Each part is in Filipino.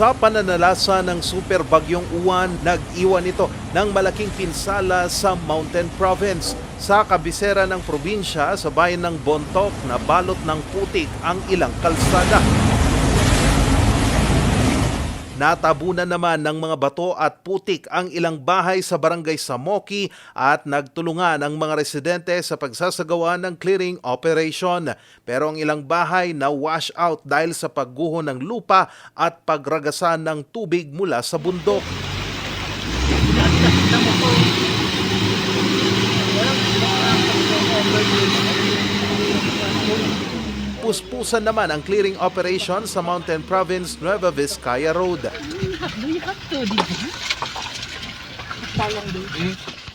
Sa pananalasa ng super bagyong uwan, nag-iwan ito ng malaking pinsala sa Mountain Province. Sa kabisera ng probinsya sa bayan ng Bontoc na balot ng putik ang ilang kalsada. Natabunan naman ng mga bato at putik ang ilang bahay sa barangay Samoki at nagtulungan ang mga residente sa pagsasagawa ng clearing operation. Pero ang ilang bahay na wash out dahil sa pagguho ng lupa at pagragasan ng tubig mula sa bundok. Puspusan naman ang clearing operation sa Mountain Province Nueva Vizcaya Road.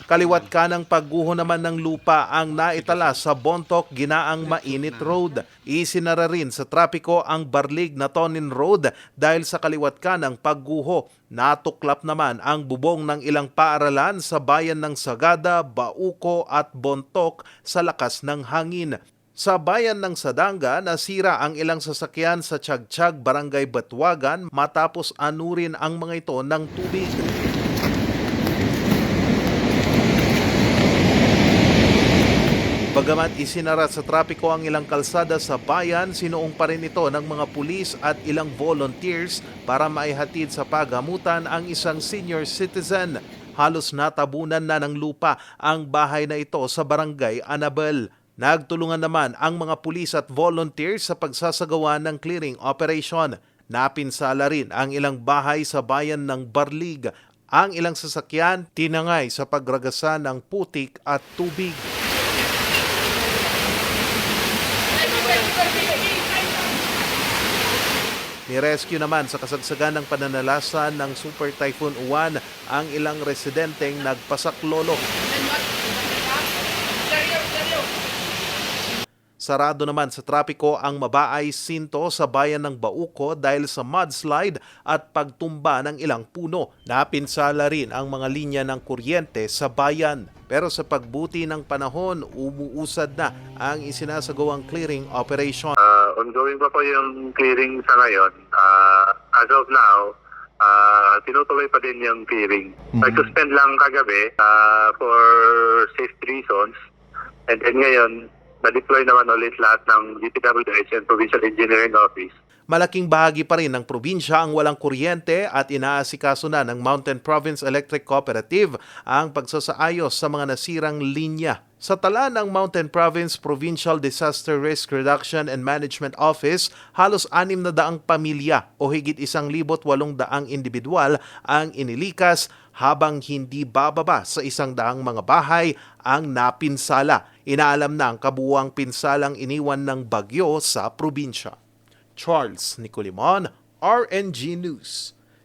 Kaliwat ka ng pagguho naman ng lupa ang naitala sa Bontoc Ginaang Mainit Road. Isinara rin sa trapiko ang Barlig na Tonin Road dahil sa kaliwat ka ng pagguho. Natuklap naman ang bubong ng ilang paaralan sa bayan ng Sagada, Bauco at Bontoc sa lakas ng hangin. Sa bayan ng Sadanga, nasira ang ilang sasakyan sa Tiyagtiyag, Barangay Batwagan matapos anurin ang mga ito ng tubig. Bagamat isinara sa trapiko ang ilang kalsada sa bayan, sinuong pa rin ito ng mga pulis at ilang volunteers para maihatid sa paghamutan ang isang senior citizen. Halos natabunan na ng lupa ang bahay na ito sa barangay Anabel. Nagtulungan naman ang mga pulis at volunteers sa pagsasagawa ng clearing operation. Napinsala rin ang ilang bahay sa bayan ng Barlig. Ang ilang sasakyan tinangay sa pagragasa ng putik at tubig. Nirescue naman sa kasagsagan ng pananalasan ng Super Typhoon Uwan ang ilang residenteng nagpasaklolo. Sarado naman sa trapiko ang Mabaay Sinto sa bayan ng Bauco dahil sa mudslide at pagtumba ng ilang puno. Napinsala rin ang mga linya ng kuryente sa bayan. Pero sa pagbuti ng panahon, umuusad na ang isinasagawang clearing operation. Uh, ongoing pa po yung clearing sa ngayon. Uh, as of now, uh, tinutuloy pa din yung clearing. Nag-suspend lang kagabi uh, for safety reasons. And then ngayon, na-deploy naman ulit lahat ng DPWH and Provincial Engineering Office. Malaking bahagi pa rin ng probinsya ang walang kuryente at inaasikaso na ng Mountain Province Electric Cooperative ang pagsasaayos sa mga nasirang linya. Sa tala ng Mountain Province Provincial Disaster Risk Reduction and Management Office, halos anim na daang pamilya o higit isang libot walong daang individual ang inilikas habang hindi bababa sa isang daang mga bahay ang napinsala. Inaalam na ang kabuwang pinsalang iniwan ng bagyo sa probinsya. Charles Nicolimon, RNG News.